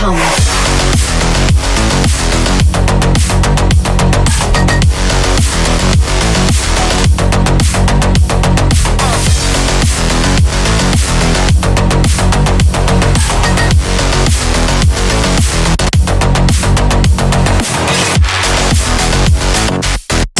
ทำ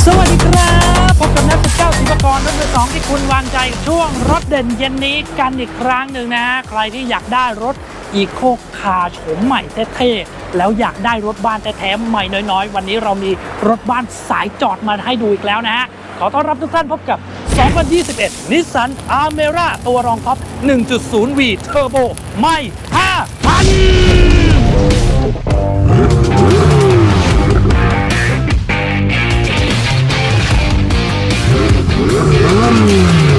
สวัสดีครับ พบกับนักศึกเจ้าศิลปากรรถมือสองที่คุณวางใจช่วงรถเด่นเย็นนี้กันอีกครั้งหนึ่งนะฮะใครที่อยากได้รถ อีโคคาร์โฉมใหม่เท่ๆ แล้วอยากได้รถบ้านแท้ๆใหม่น้อยๆ วันนี้เรามีรถบ้านสายจอดมาให้ดูอีกแล้วนะฮะ ขอต้อนรับทุกท่านพบกับ 2021 Nissan Almera ตัวรองท็อป 1.0V Turbo ไม่ 5,000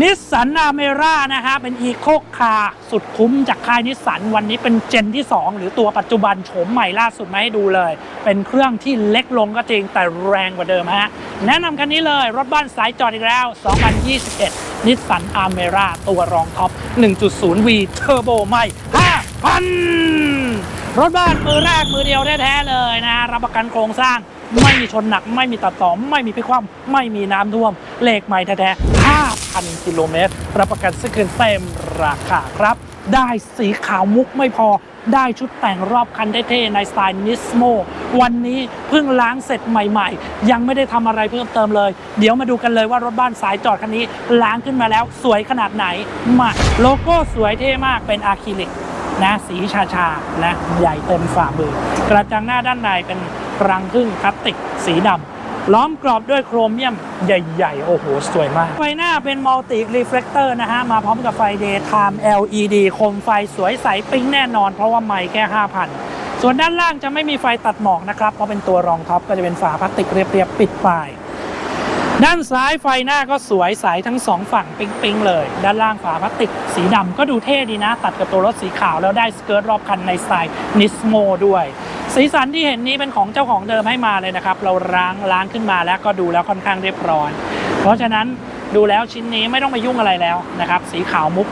นิสสันอเมร่านะฮะเป็นอีโคคาสุดคุ้มจากค่ายนิสสันวันนี้เป็นเจนที่ 2 หรือตัวปัจจุบันโฉมใหม่ล่าสุดมาให้ดูเลย เป็นเครื่องที่เล็กลงก็จริงแต่แรงกว่าเดิมฮะแนะนำคันนี้เลย รถบ้านสายจอดอีกแล้ว 2021 นิสสันอเมร่าตัวรองท็อป 1.0V เทอร์โบใหม่ 5,000 รถบ้านมือแรกมือเดียวแท้ๆเลยนะ รับประกันโครงสร้าง ไม่มีชนหนัก ไม่มีตัดต่อ ไม่มีพลิกคว่ำไม่มีน้ำท่วม เลขใหม่แท้ๆ5,000 กิโลเมตร รับประกันซื้อคืนเต็มราคาครับ ได้สีขาวมุกไม่พอ ได้ชุดแต่งรอบคันเท่ๆในสไตล์นิสโมวันนี้เพิ่งล้างเสร็จใหม่ๆ ยังไม่ได้ทำอะไรเพิ่มเติมเลย เดี๋ยวมาดูกันเลยว่ารถบ้านสายจอดคันนี้ ล้างขึ้นมาแล้วสวยขนาดไหนมาโลโก้สวยเท่มากเป็นอะคริลิกนะสีชาชานะใหญ่เต็มฝ่ามือกระจังหน้าด้านในเป็น รังพึ่งพลาสติกสีดำล้อมกรอบด้วยโครเมียมใหญ่ ๆ โอ้โห สวยมาก ไฟหน้าเป็นมัลติรีเฟล e เตอร์นะฮะ มาพร้อมกับไฟ Daytime LED โคมไฟสวยใสปิ๊งแน่นอน เพราะว่าไม่แค่ 5,000 ส่วนด้านล่างจะไม่มีไฟตัดหมอกนะครับ เพราะเป็นตัวรองท็อปก็จะเป็นฝาพลาสติกเรียบๆปิดปลายด้านซ้ายไฟหน้าก็สวยใสทั้งสองฝั่งปิ๊งๆเลย ด้านล่างฝาพลาสติกสีดำก็ดูเท่ดีนะ ตัดกับตัวรถสีขาวแล้วได้สเกิร์ตรอบคันในสไตล์นิสโมด้วย สีสันที่เห็นนี้เป็นของเจ้าของเดิมให้มาเลยนะครับ เราล้างล้างขึ้นมาแล้วก็ดูแล้วค่อนข้างเรียบร้อย เพราะฉะนั้นดูแล้วชิ้นนี้ไม่ต้องไปยุ่งอะไรแล้วนะครับ สีขาวมุก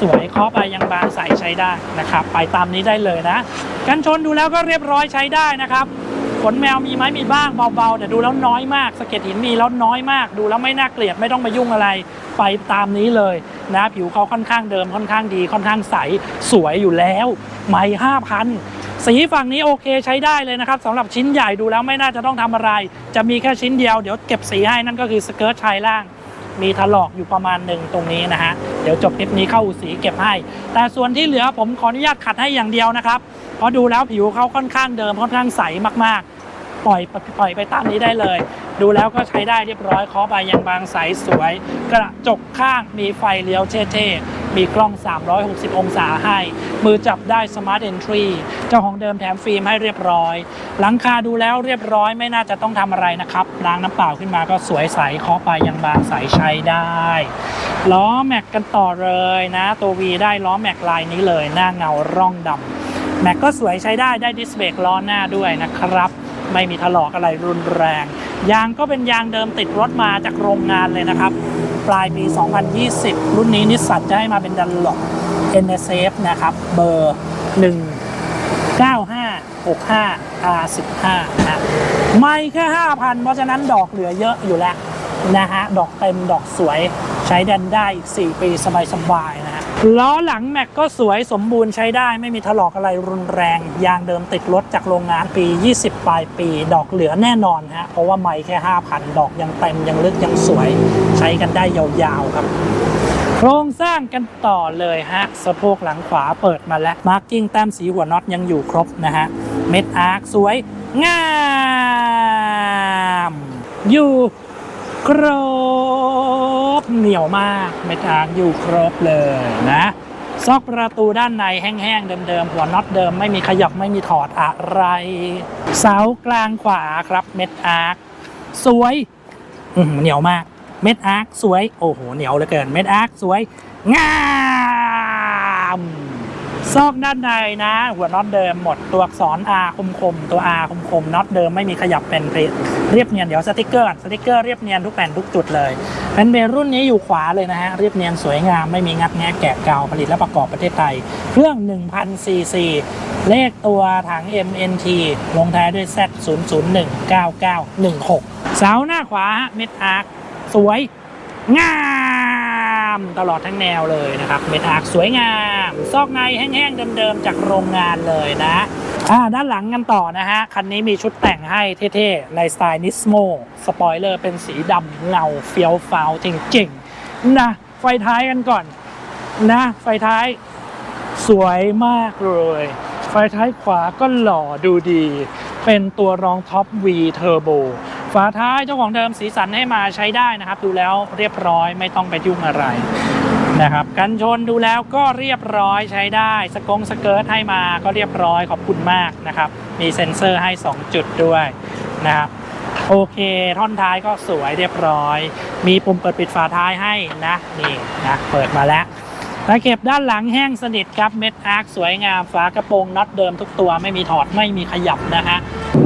สวยๆเคาะไปยังบางใสใช้ได้นะครับ ไปตามนี้ได้เลยนะ กันชนดูแล้วก็เรียบร้อยใช้ได้นะครับขนแมวมีไหมมีบ้างเบาๆแต่ดูแล้วน้อยมากสะเก็ดหินมีแล้วน้อยมาก ดูแล้วไม่น่าเกลียดไม่ต้องไปยุ่งอะไรไปตามนี้เลยนะผิวเขาค่อนข้างเดิมค่อนข้างดีค่อนข้างใสสวยอยู่แล้ว ไม่ห้าพัน สีฝั่งนี้โอเคใช้ได้เลยนะครับสำหรับชิ้นใหญ่ดูแล้วไม่น่าจะต้องทำอะไร จะมีแค่ชิ้นเดียวเดี๋ยวเก็บสีให้นั่นก็คือสเกิร์ตชายล่าง มีถลอกอยู่ประมาณหนึ่งตรงนี้นะฮะเดี๋ยวจบคลิปนี้เข้าอู่สีเก็บให้ แต่ส่วนที่เหลือผมขออนุญาตขัดให้อย่างเดียวนะครับเพราะดูแล้วผิวเขาค่อนข้างเดิมค่อนข้างใสมากๆ ปล่อยปล่อยไปตามนี้ได้เลย ดูแล้วก็ใช้ได้เรียบร้อยเคาะไปยังบางใสสวย กระจกข้างมีไฟเลี้ยวเท่ๆ มีกล้อง 360 องศาให้ มือจับได้ Smart Entry เจ้าของเดิมแถมฟิล์มให้เรียบร้อย หลังคาดูแล้วเรียบร้อยไม่น่าจะต้องทำอะไรนะครับ ล้างน้ำเปล่าขึ้นมาก็สวยใสเคาะไปยังบางใสใช้ได้ล้อแม็กกันต่อเลยนะ ตัว V ได้ล้อแม็กลายนี้เลย หน้าเงาร่องดำแม็กก็สวยใช้ได้ได้ดิสเบรกล้อหน้าด้วยนะครับ ไม่มีถลอกอะไรรุนแรง ยางก็เป็นยางเดิมติดรถมาจากโรงงานเลยนะครับ ปลายปี 2020 รุ่นนี้นิสสันจะให้มาเป็นดันหลอก NSF นะครับ เบอร์ 19565 R15 นะไม่แค่ 5,000 เพราะฉะนั้นดอกเหลือเยอะอยู่แล้วนะฮะ ดอกเต็มดอกสวยใช้ดันได้อีก 4 ปีสบายๆนะฮะ ล้อหลังแม็กก็สวยสมบูรณ์ใช้ได้ไม่มีถลอกอะไรรุนแรง ยางเดิมติดรถจากโรงงานปี 20 ปลายปี ดอกเหลือแน่นอนฮะเพราะว่าไม่แค่ 5,000 ดอกยังเต็มยังลึกยังสวย ใช้กันได้ยาวๆครับ โครงสร้างกันต่อเลยฮะ สะโพกหลังขวาเปิดมาแล้วมาร์กิ้งแต้มสีหัวน็อตยังอยู่ครบนะฮะเม็ดอาร์คสวยงาม อยู่ครบ เหนียวมากเม็ดอาร์อยู่ครบเลยนะซอกประตูด้านในแห้งๆเดิมๆหัวน็อตเดิมไม่มีขยับไม่มีถอดอะไร เสากลางขวาครับเม็ดอาร์คสวยเหนียวมาก เม็ดอาร์คสวยโอ้โหเหนียวเหลือเกินเม็ดอาร์คสวยงามซอกด้านในนะ หัวน็อตเดิมหมดตัวอักษร R คมๆตัว R คมๆน็อตเดิมไม่มีขยับเป็นเเรียบเนียนเดี๋ยวสติกเกอร์สติกเกอร์เรียบเนียนทุกแผ่นทุกจุดเลยเป็นเบรรุ่นนี้อยู่ขวาเลยนะฮะเรียบเนียนสวยงามไม่มีงัดแงะแกะเกาผลิตและประกอบประเทศไทย เครื่อง 1,000 ซีซีเลขตัวถัง MNT ลงท้ายด้วย Z 0 0 1 9 9 1 6 เสาหน้าขวาเม็ดอาร์คสวยงามตลอดทั้งแนวเลยนะครับ เม็ดอาร์คสวยงาม ซอกในแห้งๆเดิมๆจากโรงงานเลยนะ ด้านหลังกันต่อนะฮะ คันนี้มีชุดแต่งให้เท่ๆ ในสไตล์นิสโมสปอยเลอร์เป็นสีดำเงาเฟี้ยวฟ้าวจริงๆนะไฟท้ายกันก่อนนะ ไฟท้ายสวยมากเลย ไฟท้ายขวาก็หล่อดูดี เป็นตัวรองท็อป V Turbo ฝาท้ายเจ้าของเดิมสีสันให้มาใช้ได้นะครับ ดูแล้วเรียบร้อยไม่ต้องไปยุ่งอะไร นะครับ กันชนดูแล้วก็เรียบร้อยใช้ได้ สกงสเกิร์ตให้มาก็เรียบร้อยขอบคุณมากนะครับ มีเซ็นเซอร์ให้ 2 จุดด้วยนะครับโอเคท่อนท้ายก็สวยเรียบร้อย มีปุ่มเปิดปิดฝาท้ายให้นะนี่นะเปิดมาแล้วตะเข็บด้านหลังแห้งสนิทครับเม็ดอาร์คสวยงามฝากระโปรงน็อตเดิมทุกตัวไม่มีถอดไม่มีขยับนะฮะ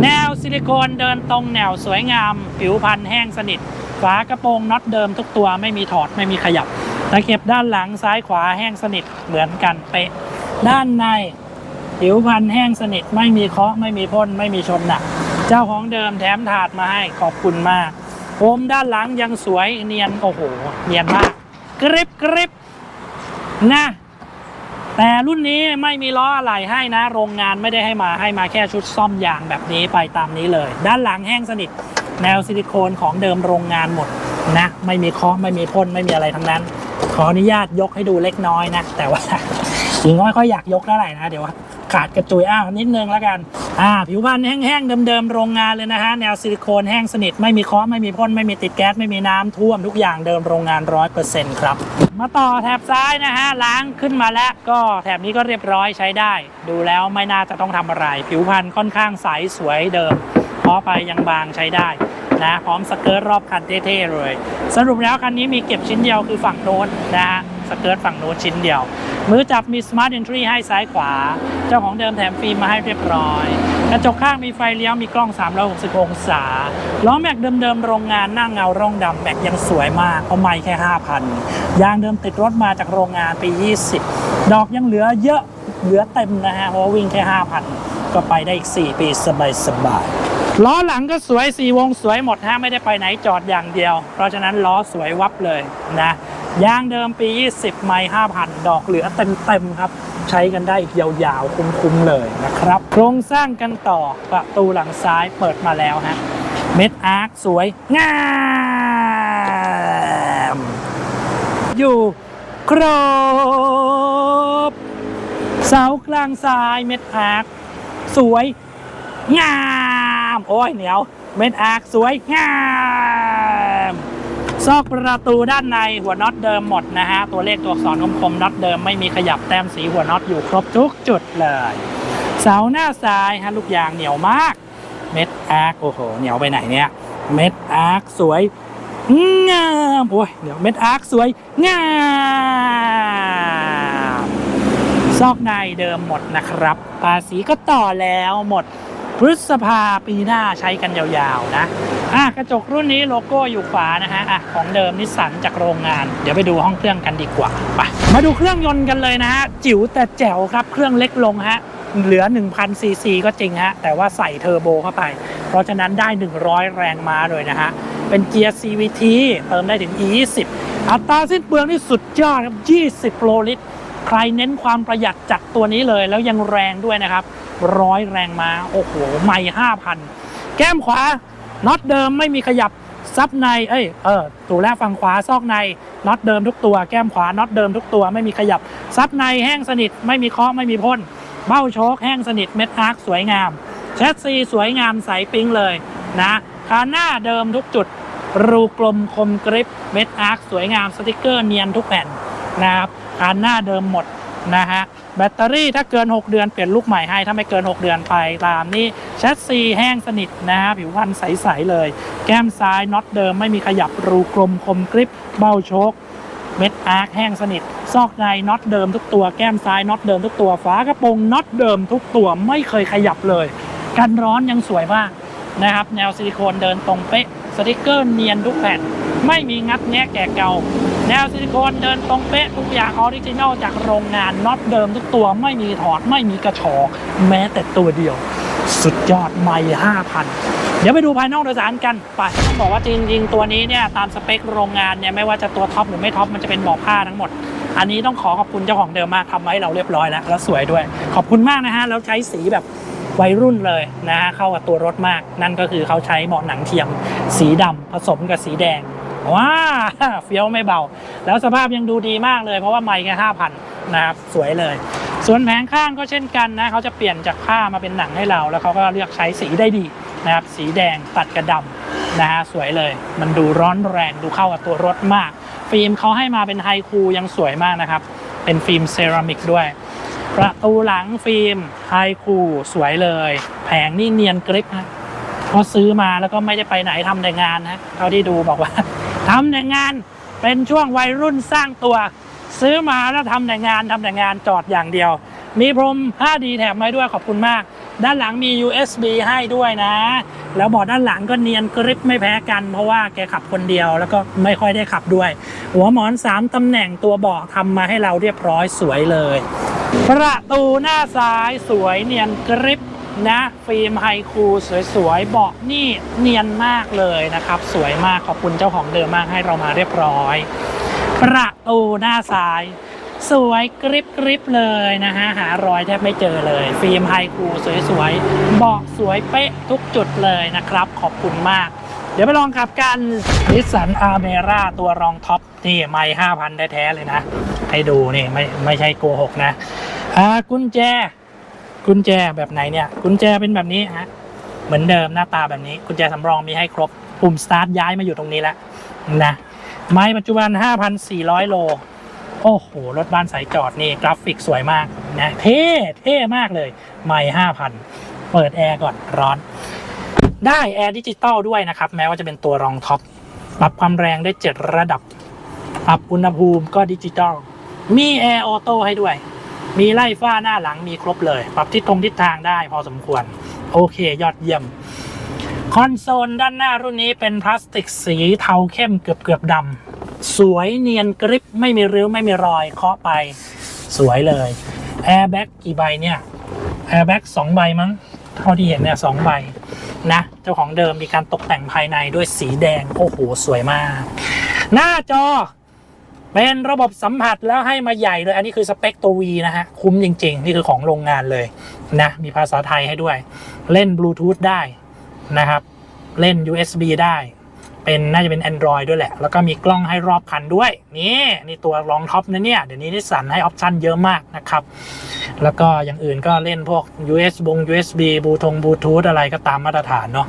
แนวซิลิโคนเดินตรงแนวสวยงาม ผิวพันแห้งสนิท ฝากระโปรงน็อตเดิมทุกตัวไม่มีถอดไม่มีขยับ ตะเข็บด้านหลังซ้ายขวาแห้งสนิทเหมือนกันเป๊ะ ด้านในผิวพันแห้งสนิทไม่มีเคาะไม่มีพ่นไม่มีชนหนัก เจ้าของเดิมแถมถาดมาให้ขอบคุณมากโคมด้านหลังยังสวยเนียนโอ้โหเนียนมากกริบกริบนะแต่รุ่นนี้ไม่มีล้ออะไหล่ให้นะ โรงงานไม่ได้ให้มาให้มาแค่ชุดซ่อมยางแบบนี้ไปตามนี้เลย ด้านหลังแห้งสนิท แนวซิลิโคนของเดิมโรงงานหมดนะ ไม่มีเคาะไม่มีพ่นไม่มีอะไรทั้งนั้น ขออนุญาตยกให้ดูเล็กน้อยนะ แต่ว่าจริงไม่ค่อยอยากยกเท่าไหร่นะ เดี๋ยวขาดกระจุยอ้าวนิดนึงแล้วกัน อ่า ผิวพรรณแห้งๆเดิมๆโรงงานเลยนะฮะ แนวซิลิโคนแห้งสนิท ไม่มีคาะไม่มีพ่น ไม่มีติดแก๊ส ไม่มีน้ำท่วมทุกอย่างเดิมโรงงานร้อยเปอร์เซ็นต์ครับ มาต่อแถบซ้ายนะฮะ ล้างขึ้นมาแล้วก็แถบนี้ก็เรียบร้อยใช้ได้ ดูแล้วไม่น่าจะต้องทำอะไร ผิวพรรณค่อนข้างใสสวยเดิมเพราะไปยังบางใช้ได้ นะ พร้อมสเกิร์ตรอบคันเท่ๆเลย สรุปแล้วคันนี้มีเก็บชิ้นเดียวคือฝั่งโน้นนะฮะสเกิร์ตฝั่งโน้นชิ้นเดียว มือจับมี Smart Entry ให้ซ้ายขวา เจ้าของเดิมแถมฟิล์มมาให้เรียบร้อย กระจกข้างมีไฟเลี้ยวมีกล้อง 360 องศา ล้อแม็กเดิมๆโรงงานหน้าเงาร่องดำแม็กยังสวยมากเพราะไม่แค่ 5,000 ยางเดิมติดรถมาจากโรงงานปี 20 ดอกยังเหลือเยอะเหลือเต็มนะฮะเพราะว่าวิ่งแค่ 5,000 ก็ไปได้อีก 4 ปีสบายๆ ล้อหลังก็สวยสีวงสวยหมดฮะไม่ได้ไปไหนจอดอย่างเดียว เพราะฉะนั้นล้อสวยวับเลยนะยางเดิมปี 20 ไมล์5,000 ดอกเหลือเต็มๆครับ ใช้กันได้อีกยาวๆ คุ้มๆ เลยนะครับ โครงสร้างกันต่อประตูหลังซ้ายเปิดมาแล้วฮะเม็ดอาร์คสวย งาม อยู่ครบ เสากลางซ้ายเม็ดอาร์คสวย งาม อ้ยเหนียว เม็ดอาร์คสวยงามซอกประตูด้านในหัวน็อตเดิมหมดนะฮะ ตัวเลขตัวอักษรคมๆน็อตเดิมไม่มีขยับแต้มสีหัวน็อตอยู่ครบทุกจุดเลย เสาหน้าซ้ายฮะลูกยางเหนียวมาก เม็ดอาร์คโอ้โหเหนียวไปไหนเนี่ย เม็ดอาร์คสวยงามโอ้ยเดี๋ยวเม็ดอาร์คสวยงามซอกในเดิมหมดนะครับภาษีก็ต่อแล้วหมด พฤษภาปีหน้าใช้กันยาวๆนะอะกระจกรุ่นนี้โลโก้อยู่ขวานะฮะอะของเดิมนิสสันจากโรงงาน เดี๋ยวไปดูห้องเครื่องกันดีกว่าไปมาดูเครื่องยนต์กันเลยนะฮะจิ๋วแต่แจ๋วครับเครื่องเล็กลงฮะเหลือ 1,000 ซีซีก็จริงฮะ แต่ว่าใส่เทอร์โบเข้าไป เพราะฉะนั้นได้ 100 แรงม้าเลยนะฮะ เป็นเกียร์ CVT เติมได้ถึง E20 อัตราสิ้นเปลืองนี่สุดยอดครับ 20 โลลิตร ใครเน้นความประหยัดจัดตัวนี้เลย แล้วยังแรงด้วยนะครับ ร้อยแรงม้า โอ้โห ไม่ห้าพันแก้มขวาน็อตเดิมไม่มีขยับซับใน เอ้ย เออถูแล้วฝั่งขวาซอกใน น็อตเดิมทุกตัว แก้มขวา น็อตเดิมทุกตัว ไม่มีขยับ ซับในแห้งสนิท ไม่มีเคาะ ไม่มีพ่น เบ้าโชคแห้งสนิท เม็ดอาร์คสวยงาม แชสซีสวยงามใสปิ๊งเลยนะคาหน้าเดิมทุกจุด รูกลมคมกริป เม็ดอาร์คสวยงาม สติกเกอร์เนียนทุกแผ่นนะครับคานหน้าเดิมหมดนะฮะ แบตเตอรี่ถ้าเกิน 6 เดือนเปลี่ยนลูกใหม่ให้ ถ้าไม่เกิน 6 เดือนไปตามนี่แชสซีแห้งสนิทนะฮะผิวพรรณใส ๆ เลย แก้มซ้ายน็อตเดิมไม่มีขยับรูกลมคมกริปเบ้าโชคเม็ดอาร์คแห้งสนิท ซอกในน็อตเดิมทุกตัวแก้มซ้ายน็อตเดิมทุกตัวฝากระโปรงน็อตเดิมทุกตัวไม่เคยขยับเลย กันร้อนยังสวยมากนะครับ แนวซิลิโคนเดินตรงเป๊ะสติกเกอร์เนียนทุกแผ่นไม่มีงัดแงะแกะเกา แนวซิลิโคนเดินตรงเป๊ะทุกอย่างออริจินอลจากโรงงานน็อตเดิมทุกตัวไม่มีถอดไม่มีกระชอกแม้แต่ตัวเดียว สุดยอดไม่5,000เดี๋ยวไปดูภายนอกโดยสารกันไปต้องบอกว่าจริงๆ ตัวนี้เนี่ยตามสเปคโรงงานเนี่ยไม่ว่าจะตัวท็อปหรือไม่ท็อปมันจะเป็นเบาะผ้าทั้งหมด อันนี้ต้องขอขอบคุณเจ้าของเดิมมากทำไว้เราเรียบร้อยแล้ว แล้วสวยด้วย ขอบคุณมากนะฮะแล้วใช้สีแบบวัยรุ่นเลยนะฮะเข้ากับตัวรถมาก นั่นก็คือเขาใช้เบาะหนังเทียม สีดำผสมกับสีแดง ว้าเฟี้ยวไม่เบา แล้วสภาพยังดูดีมากเลย เพราะว่าไม่แค่ห้าพันนะครับสวยเลย ส่วนแผงข้างก็เช่นกันนะเขาจะเปลี่ยนจากผ้ามาเป็นหนังให้เรา แล้วเขาก็เลือกใช้สีได้ดีนะครับสีแดงตัดกระดำนะฮะสวยเลย มันดูร้อนแรงดูเข้ากับตัวรถมาก ฟิล์มเขาให้มาเป็นไฮคูลยังสวยมากนะครับ เป็นฟิล์มเซรามิกด้วย ประตูหลังฟิล์มไฮคูลสวยเลย แผงนี่เนียนกริปนะเพราะซื้อมาแล้วก็ไม่ได้ไปไหนทำแต่งานนะเท่าที่ดูบอกว่า ทำแต่งานเป็นช่วงวัยรุ่นสร้างตัว ซื้อมาแล้วทำแต่งานทำแต่งานจอดอย่างเดียว มีพรม 5D แถมมาด้วยขอบคุณมาก ด้านหลังมี USB ให้ด้วยนะ แล้วเบาะด้านหลังก็เนียนกริปไม่แพ้กัน เพราะว่าแกขับคนเดียวแล้วก็ไม่ค่อยได้ขับด้วย หัวหมอน 3ตำแหน่งตัวเบาะทำมาให้เราเรียบร้อยสวยเลย ประตูหน้าซ้ายสวยเนียนกริป นะฟิล์มไฮคูสวยๆเบาะนี่เนียนมากเลยนะครับ สวยมากขอบคุณเจ้าของเดิมมากให้เรามาเรียบร้อย ประตูหน้าซ้าย สวยกริบกริบเลยนะฮะหารอยแทบไม่เจอเลย ฟิล์มไฮคูสวยๆเบาะสวยเป๊ะทุกจุดเลยนะครับ ขอบคุณมาก เดี๋ยวไปลองขับกันนิสสันอาเมร่าตัวรองท็อปนี่ไม่ห้าพันแท้ๆเลยนะ ให้ดูนี่ไม่ไม่ใช่โกหกนะอ่ากุญแจ กุญแจแบบไหนเนี่ย กุญแจเป็นแบบนี้ฮะเหมือนเดิมหน้าตาแบบนี้ กุญแจสำรองมีให้ครบปุ่มสตาร์ทย้ายมาอยู่ตรงนี้แล้วนะไม้ปัจจุบัน 5,400 โล โอ้โห รถบ้านสายจอดนี่กราฟิกสวยมากนะเท่เท่มากเลย ไม่5,000 เปิดแอร์ก่อนร้อน ได้แอร์ดิจิตอลด้วยนะครับ แม้ว่าจะเป็นตัวรองท็อปปรับความแรงได้ 7 ระดับ ปรับอุณหภูมิก็ดิจิตอลมีแอร์ออโต้ให้ด้วย มีไล่ฟ้าหน้าหลังมีครบเลย ปรับทิศตรงทิศทางได้พอสมควร โอเค ยอดเยี่ยม คอนโซลด้านหน้ารุ่นนี้เป็นพลาสติกสีเทาเข้มเกือบเกือบดำสวยเนียนกริปไม่มีริ้วไม่มีรอยเคาะไปสวยเลยแอร์แบ็กกี่ใบเนี่ยแอร์แบ็กสองใบมั้งเท่าที่เห็นเนี่ยสองใบนะ เจ้าของเดิมมีการตกแต่งภายในด้วยสีแดง โอ้โห สวยมาก หน้าจอ เป็นระบบสัมผัสแล้วให้มาใหญ่เลย อันนี้คือสเปคตัว V นะฮะ คุ้มจริง ๆ นี่คือของโรงงานเลยนะ มีภาษาไทยให้ด้วย เล่นบลูทูธได้นะครับ เล่น USB ได้ เป็นน่าจะเป็น Android ด้วยแหละ แล้วก็มีกล้องให้รอบคันด้วย นี่นี่ตัวรองท็อปนะเนี่ย เดี๋ยวนี้นิสสันให้ออปชันเยอะมากนะครับ แล้วก็อย่างอื่นก็เล่นพวก US บง USB บลูทงบลูทูธอะไรก็ตามมาตรฐานเนาะ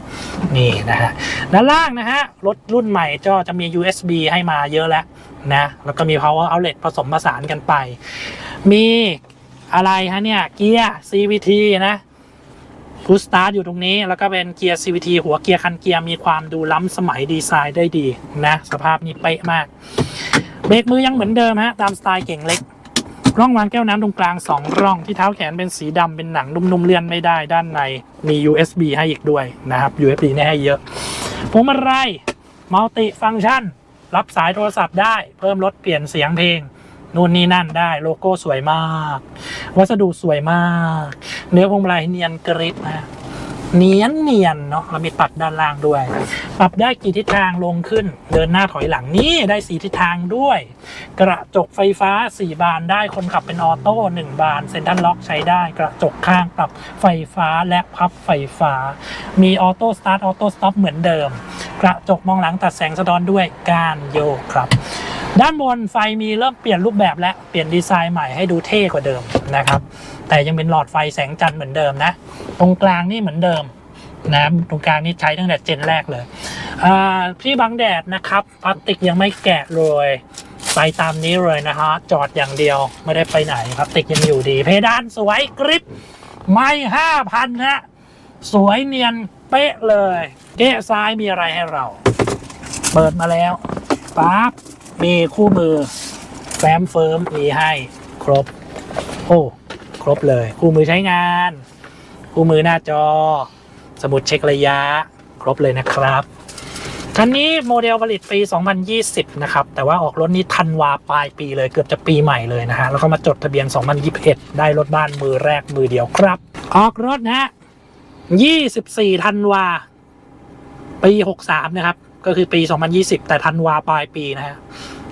นี่นะฮะด้านล่างนะฮะ รถรุ่นใหม่ก็จะมี USB ให้มาเยอะแล้วนะแล้วก็มี power outlet ผสมผสานกันไป มีอะไรฮะเนี่ยเกียร์ CVT นะ ฟูสตาร์ทอยู่ตรงนี้แล้วก็เป็นเกียร์ CVT หัวเกียร์คันเกียร์มีความดูล้ำสมัยดีไซน์ได้ดีนะสภาพนี่เป๊ะมากเบรกมือยังเหมือนเดิมฮะตามสไตล์เก่งเล็ก ร่องวางแก้วน้ำตรงกลาง 2 ร่องที่เท้าแขนเป็นสีดำเป็นหนังนุ่มๆเลื่อนไม่ได้ด้านในมี USB ให้อีกด้วยนะครับ USB เนี่ยให้เยอะพวงมาลัยมัลติฟัง c t ชัน รับสายโทรศัพท์ได้ เพิ่มลดเปลี่ยนเสียงเพลงนู่นนี่นั่นได้โลโก้สวยมาก วัสดุสวยมาก เนื้อพวงมาลัยเนียนกริบนะเนียนเนียนเนาะเรามีตัดด้านล่างด้วย ปรับได้กี่ทิศทางลงขึ้น เดินหน้าถอยหลังนี่ได้สีทิศทางด้วย กระจกไฟฟ้า 4 บานได้คนขับเป็นออโต้1บานเซ็นทรัลล็อกใช้ได้ กระจกข้างปรับไฟฟ้าและพับไฟฟ้า มีออโต้สตาร์ทออโต้สต็อปเหมือนเดิม กระจกมองหลังตัดแสงสะท้อนด้วยการโยกครับ ด้านบนไฟมีเริ่มเปลี่ยนรูปแบบและเปลี่ยนดีไซน์ใหม่ให้ดูเท่กว่าเดิมนะครับ แต่ยังเป็นหลอดไฟแสงจันทร์เหมือนเดิมนะ ตรงกลางนี่เหมือนเดิมนะตรงกลางนี่ใช้ตั้งแต่เจนแรกเลยอ่าที่บังแดดนะครับพลาสติกยังไม่แกะเลยไปตามนี้เลยนะฮะจอดอย่างเดียวไม่ได้ไปไหนพลาสติกยังอยู่ดี เพดานสวยกริปไม่ห้าพันฮะสวยเนียนเป๊ะเลย เกะซ้ายมีอะไรให้เรา เปิดมาแล้วปั๊บ มีคู่มือแฟ้มเฟิร์มมีให้ครบ โอ้ครบเลย คู่มือใช้งาน คู่มือหน้าจอ สมุดเช็คระยะ ครบเลยนะครับคันนี้โมเดลผลิตปี 2020 นะครับ แต่ว่าออกรถนี้ทันวาปลายปีเลยเกือบจะปีใหม่เลยนะฮะ แล้วก็มาจดทะเบียน 2021 ได้รถบ้านมือแรกมือเดียวครับ ออกรถนะฮะ 24 ธันวา ปี 63 นะครับ ก็คือปี 2020 แต่ธันวาปลายปีนะฮะ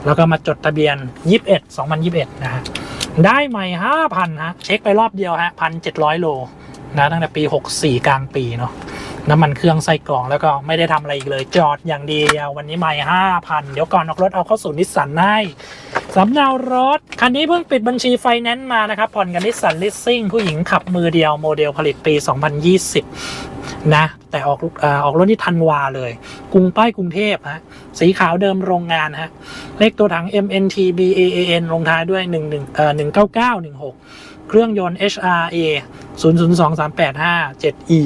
แล้วก็มาจดทะเบียน 21 2021 นะฮะได้ใหม่ 5,000 ฮะ เช็คไปรอบเดียวฮะ 1,700 โลนะตั้งแต่ปี 64 กลางปีเนาะน้ำมันเครื่องใส่กล่องแล้วก็ไม่ได้ทำอะไรอีกเลย จอดอย่างเดียววันนี้ไม่ห้าพันเดี๋ยวก่อนออกรถเอาเข้าสู่นิสสันให้สำเนารถ คันนี้เพิ่งปิดบัญชีไฟแนนซ์มานะครับ ผ่อนกับนิสสันลิสซิ่งผู้หญิงขับมือเดียวโมเดลผลิตปี 2020 นะ แต่ออกออออกรถที่ธันวาเลย กรุงป้ายกรุงเทพฮะสีขาวเดิมโรงงานฮะเลขตัวถัง MNT BAAN ลงท้ายด้วย 11เอ่อ19916 เครื่องยนต์ HRA 002385 7E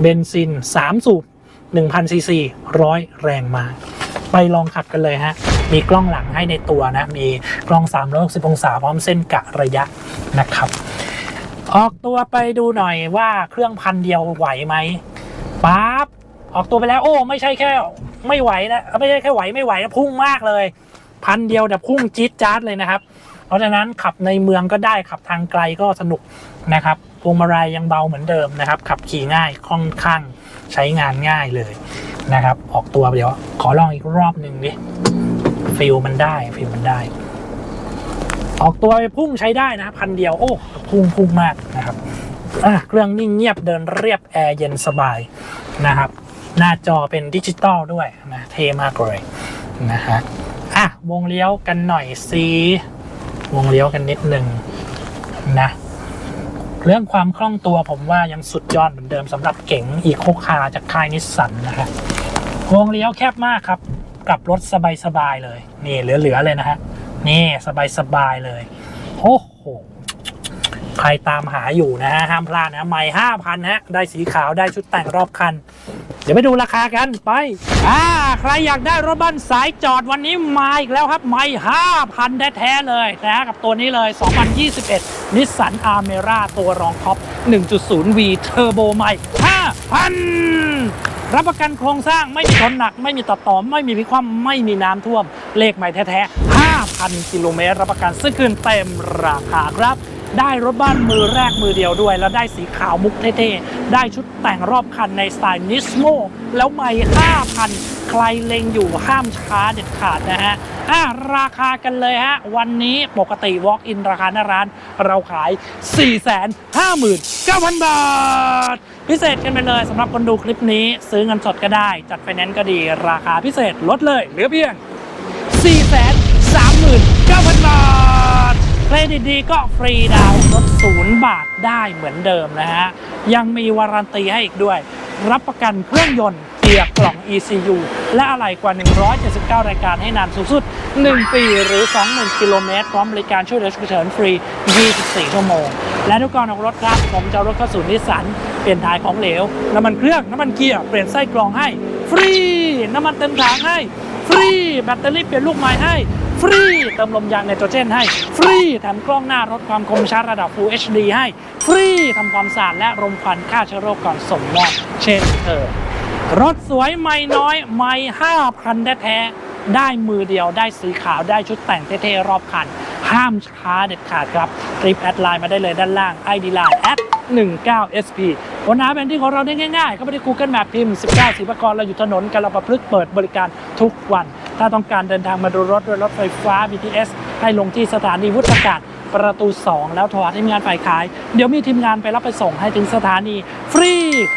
เบนซิน 3 สูบ1,000ซีซีร้อยแรงมาไปลองขับกันเลยฮะ มีกล้องหลังให้ในตัวนะ มีกล้อง 360 องศาพร้อมเส้นกะระยะนะครับ ออกตัวไปดูหน่อยว่าเครื่องพันเดียวไหวไหม ปั๊บออกตัวไปแล้วโอ้ ไม่ใช่แค่ ไม่ไหวนะไม่ใช่แค่ไหวไม่ไหวนะพุ่งมากเลย พันเดียวแต่พุ่งจี๊ดจ๊าดเลยนะครับ เพราะฉะนั้นขับในเมืองก็ได้ขับทางไกลก็สนุกนะครับพวงมาลัยยังเบาเหมือนเดิมนะครับ ขับขี่ง่ายค่อนข้างใช้งานง่ายเลยนะครับ ออกตัวเดี๋ยว ขอลองอีกรอบหนึ่งดิฟิลมันได้ฟิลมันได้ ออกตัวไปพุ่งใช้ได้นะพันเดียวโอ้พุ่งพุ่งมากนะครับ อะเครื่องนิ่งเงียบเดินเรียบแอร์เย็นสบายนะครับ หน้าจอเป็นดิจิตอลด้วยนะเท่มากเลยนะฮะอะวงเลี้ยวกันหน่อยสิวงเลี้ยวกันนิดหนึ่งนะเรื่องความคล่องตัวผมว่ายังสุดยอดเหมือนเดิมสำหรับเก๋งอีโคคาร์จากค่ายนิสสันนะครับวงเลี้ยวแคบมากครับกลับรถสบายๆเลย นี่เหลือๆเลยนะฮะนี่สบายๆเลยโอ้โห ใครตามหาอยู่นะฮะห้ามพลาดนะไม่ห้าพันฮะได้สีขาวได้ชุดแต่งรอบคัน เดี๋ยวไปดูราคากันไปอ่าใครอยากได้รถบ้านสายจอดวันนี้มาอีกแล้วครับไม่ห้าพันแท้ๆเลยนะฮะกับตัวนี้เลย 2021 นิสสันอาร์เมร่าตัวรองท็อป 1.0V เทอร์โบใหม่5,000รับประกันโครงสร้างไม่มีชนหนัก ไม่มีตัดต่อไม่มีพิกคว่ำไม่มีน้ำท่วม เลขใหม่แท้ๆ 5,000 กิโลเมตร รับประกันซึ่งคืนเต็มราคาครับ ได้รถบ้านมือแรกมือเดียวด้วย แล้วได้สีขาวมุกเท่ๆ ได้ชุดแต่งรอบคันในสไตล์นิสโมแล้วไม่5,000 ใครเล็งอยู่ห้ามช้าเด็ดขาดนะฮะอะราคากันเลยฮะ วันนี้ปกติ Walk in ราคาหน้าร้าน เราขาย 459,000 บาท พิเศษกันไปเลยสำหรับคนดูคลิปนี้ ซื้อเงินสดก็ได้ จัดไฟแนนซ์ก็ดี ราคาพิเศษลดเลย เหลือเพียง439,000 ดิตก็ฟรีดาวน์รถศูนย์บาทได้เหมือนเดิมนะฮะ ยังมีวารันตีให้อีกด้วย รับประกันเครื่องยนต์เกียร์กล่อง ECU และอะไหล่กว่า 179 รายการให้นานสูงสุด 1 ปีหรือ 20,000 กิโลเมตร พร้อมบริการช่วยเหลือฉุกเฉินฟรี 24 ชั่วโมง และทุกก่อออกรถครับ ผมจะเอารถเข้าสู่นิสสัน เปลี่ยนถ่ายของเหลว น้ำมันเครื่อง น้ำมันเกียร์ เปลี่ยนไส้กรองให้ ฟรี น้ำมันเต็มถังให้ ฟรี แบตเตอรี่เปลี่ยนลูกใหม่ให้ ฟรี เติมลมยางไนโตรเจนให้ ฟรี แถมกล้องหน้ารถความคมชัดระดับ Full HD ให้ ฟรีทำความสะอาดและรมควันฆ่าเชื้อโรคก่อนส่งมอบเช่นเคยรถสวยไม่น้อยไม่ห้าพันแท้ๆได้มือเดียวได้สีขาวได้ชุดแต่งเท่ๆรอบคัน ห้ามช้าเด็ดขาดครับรีบแอดไลน์มาได้เลยด้านล่าง ID Line แอด 19 SP ค้นหาแผนที่ของเราได้ง่ายๆ ก็ไปที่ Google Map พิมพ์ 19สีประกรเราอยู่ถนนกาลปะพฤกษ์เปิดบริการทุกวัน ถ้าต้องการเดินทางมาดูรถด้วยรถไฟฟ้า BTS ให้ลงที่สถานีวุฒากาศประตู 2 แล้วโทรหาทีมงานฝ่ายขาย เดี๋ยวมีทีมงานไปรับไปส่งให้ถึงสถานี ฟรี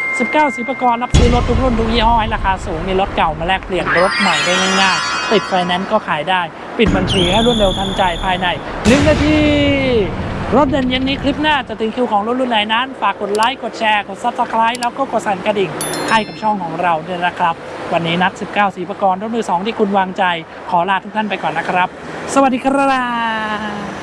19 สิบประกรรับซื้อรถทุกรุ่นทุกยี่ห้อให้ราคาสูง มีรถเก่ามาแลกเปลี่ยนรถใหม่ได้ง่ายๆ ติดไฟแนนซ์ก็ขายได้ ปิดบัญชีให้รวดเร็วทันใจภายในหนึ่งนาที รถเด่นเย็นนี้คลิปหน้าจะถึงคิวของรถรุ่นไหนนั้น ฝากกดไลค์ กดแชร์ กด subscribe แล้วก็กดสั่นกระดิ่งให้กับช่องของเราด้วยนะครับ วันนี้นัด 19 สีประกรณ์รถมือ 2 ที่คุณวางใจ ขอลาทุกท่านไปก่อนนะครับ สวัสดีครับ